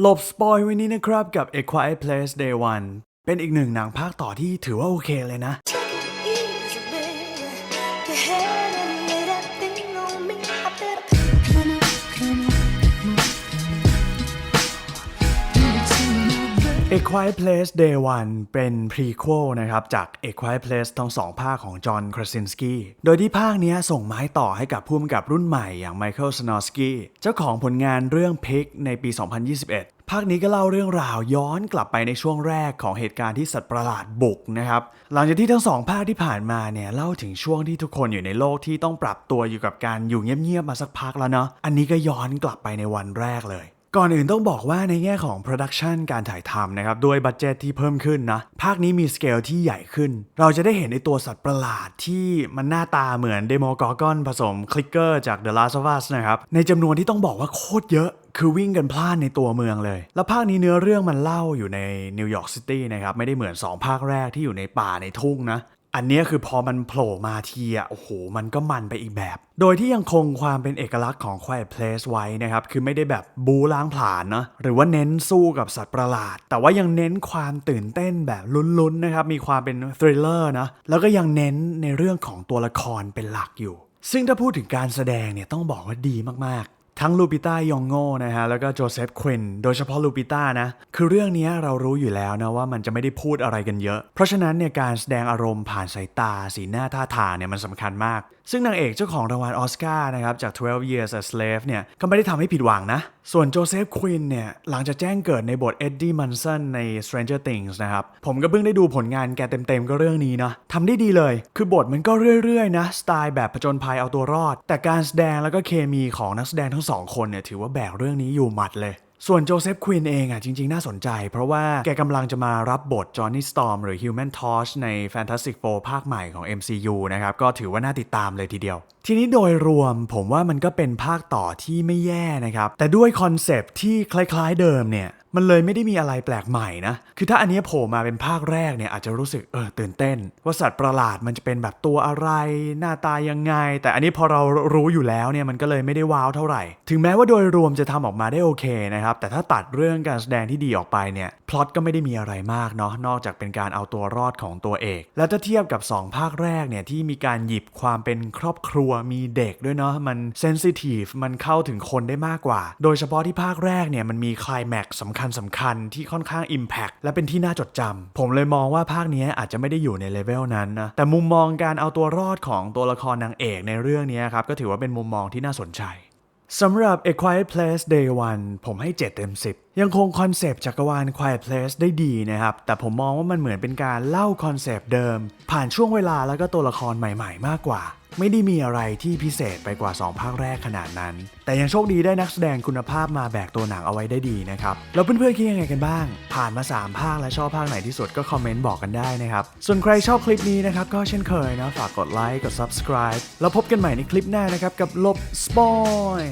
หลบสปอยไว้นี้นะครับกับ A Quiet Place Day One เป็นอีกหนึ่งหนังภาคต่อที่ถือว่าโอเคเลยนะ A Quiet Place Day One เป็น prequel นะครับจาก A Quiet Place ทั้งสองภาคของจอห์นคราซินสกี้โดยที่ภาคนี้ส่งไม้ต่อให้กับผู้กำกับรุ่นใหม่อย่างไมเคิลสโนสกี้เจ้าของผลงานเรื่อง Pig ในปี 2021 ภาคนี้ก็เล่าเรื่องราวย้อนกลับไปในช่วงแรกของเหตุการณ์ที่สัตว์ประหลาดบุกนะครับ หลังจากที่ทั้งสองภาคที่ผ่านมาเนี่ยเล่าถึงช่วงที่ทุกคนอยู่ในโลกที่ต้องปรับตัวอยู่กับการอยู่เงียบๆมาสักพักแล้วเนาะอันนี้ก็ย้อนกลับไปในวันแรกเลย ก่อนอื่นต้องบอกว่าในแง่ของโปรดักชันการถ่ายทำนะครับด้วยบัตเจตที่เพิ่มขึ้นนะ ภาคนี้มีสเกลที่ใหญ่ขึ้น เราจะได้เห็นในตัวสัตว์ประหลาดที่มันหน้าตาเหมือนเดโมกอร์กอนผสมคลิกเกอร์จาก The Last of Us นะครับในจำนวนที่ต้องบอกว่าโคตรเยอะคือวิ่งกันพล่านในตัวเมืองเลย แล้วภาคนี้เนื้อเรื่องมันเล่าอยู่ในนิวยอร์กซิตี้นะครับ ไม่ได้เหมือน 2 ภาคแรกที่อยู่ในป่าในทุ่งนะ อันนี้คือพอมันโผล่มาทีอะโอ้โห มันก็มันไปอีกแบบ โดยที่ยังคงความเป็นเอกลักษณ์ของ Quiet Place ไว้นะครับ คือไม่ได้แบบบูล้างผลาญเนอะหรือว่าเน้นสู้กับสัตว์ประหลาด แต่ว่ายังเน้นความตื่นเต้นแบบลุ้นๆนะครับ มีความเป็นทริลเลอร์นะแล้วก็ยังเน้นในเรื่องของตัวละครเป็นหลักอยู่ ซึ่งถ้าพูดถึงการแสดงเนี่ยต้องบอกว่าดีมากๆ ทั้งลูปิต้ายองโง่นะฮะแล้วก็โจเซฟควินโดยเฉพาะลูปิต้านะคือเรื่องนี้เรารู้อยู่แล้วนะว่ามันจะไม่ได้พูดอะไรกันเยอะ เพราะฉะนั้นเนี่ยการแสดงอารมณ์ผ่านสายตา สีหน้าท่าทางเนี่ยมันสำคัญมาก ซึ่งนางเอกเจ้าของรางวัลออสการ์นะครับจาก 12 Years a Slave เนี่ยก็ไม่ได้ทำให้ผิดหวังนะ ส่วนโจเซฟควินเนี่ยหลังจากแจ้งเกิดในบทเอ็ดดี้มันสันใน Stranger Things นะครับผมก็เพิ่งได้ดูผลงานแกเต็มๆก็เรื่องนี้นะทำได้ดีเลย คือบทมันก็เรื่อยๆนะสไตล์แบบผจญภัยเอาตัวรอด แต่การแสดงแล้วก็เคมีของนักแสดงทั้งสองคนเนี่ยถือว่าแบกเรื่องนี้อยู่หมัดเลย ส่วนโจเซฟควินเองอะจริง ๆ น่าสนใจ เพราะว่าแกกำลังจะมารับบทจอห์นนี่สตอมหรือ Human Torch ใน Fantastic Four ภาคใหม่ของ MCU นะครับ ก็ถือว่าน่าติดตามเลยทีเดียว ทีนี้โดยรวมผมว่ามันก็เป็นภาคต่อที่ไม่แย่นะครับ แต่ด้วยคอนเซปที่คล้าย ๆ เดิมเนี่ย มันเลยไม่ได้มีอะไรแปลกใหม่นะ คือถ้าอันนี้โผล่มาเป็นภาคแรกเนี่ยอาจจะรู้สึกเออตื่นเต้น ว่าสัตว์ประหลาดมันจะเป็นแบบตัวอะไรหน้าตายังไง แต่อันนี้พอเรารู้อยู่แล้วเนี่ยมันก็เลยไม่ได้ว้าวเท่าไหร่ ถึงแม้ว่าโดยรวมจะทำออกมาได้โอเคนะครับ แต่ถ้าตัดเรื่องการแสดงที่ดีออกไปเนี่ยพล็อตก็ไม่ได้มีอะไรมากเนาะนอกจากเป็นการเอาตัวรอดของตัวเอกแล้วถ้าเทียบกับ 2 ภาคแรกเนี่ยที่มีการหยิบความเป็นครอบครัวมีเด็กด้วยเนาะมันเซนซิทีฟมันเข้าถึงคนได้มากกว่า โดยเฉพาะที่ภาคแรกเนี่ยมันมีคลายแม็กซ์สำคัญสำคัญที่ค่อนข้าง Impact และเป็นที่น่าจดจำ ผมเลยมองว่าภาคนี้อาจจะไม่ได้อยู่ในเลเวลนั้นนะ แต่มุมมองการเอาตัวรอดของตัวละครนางเอกในเรื่องนี้ครับ ก็ถือว่าเป็นมุมมองที่น่าสนใจสำหรับ A Quiet Place Day 1 ผมให้ 7 เต็ม 10 ยังคงคอนเซปต์จักรวาล Quiet Place ได้ดีนะครับ แต่ผมมองว่ามันเหมือนเป็นการเล่าคอนเซปต์เดิม ผ่านช่วงเวลาแล้วก็ตัวละครใหม่ ๆ มากกว่า ไม่ได้มีอะไรที่พิเศษไปกว่า 2 ภาคแรกขนาดนั้น แต่ยังโชคดีได้นักแสดงคุณภาพมาแบกตัวหนังเอาไว้ได้ดีนะครับ แล้วเพื่อนๆคิดยังไงกันบ้าง ผ่านมา 3 ภาคและชอบภาคไหนที่สุดก็คอมเมนต์บอกกันได้นะครับ ส่วนใครชอบคลิปนี้นะครับก็เช่นเคยนะฝากกดไลค์กด subscribe แล้วพบกันใหม่ในคลิปหน้านะครับกับลบสปอย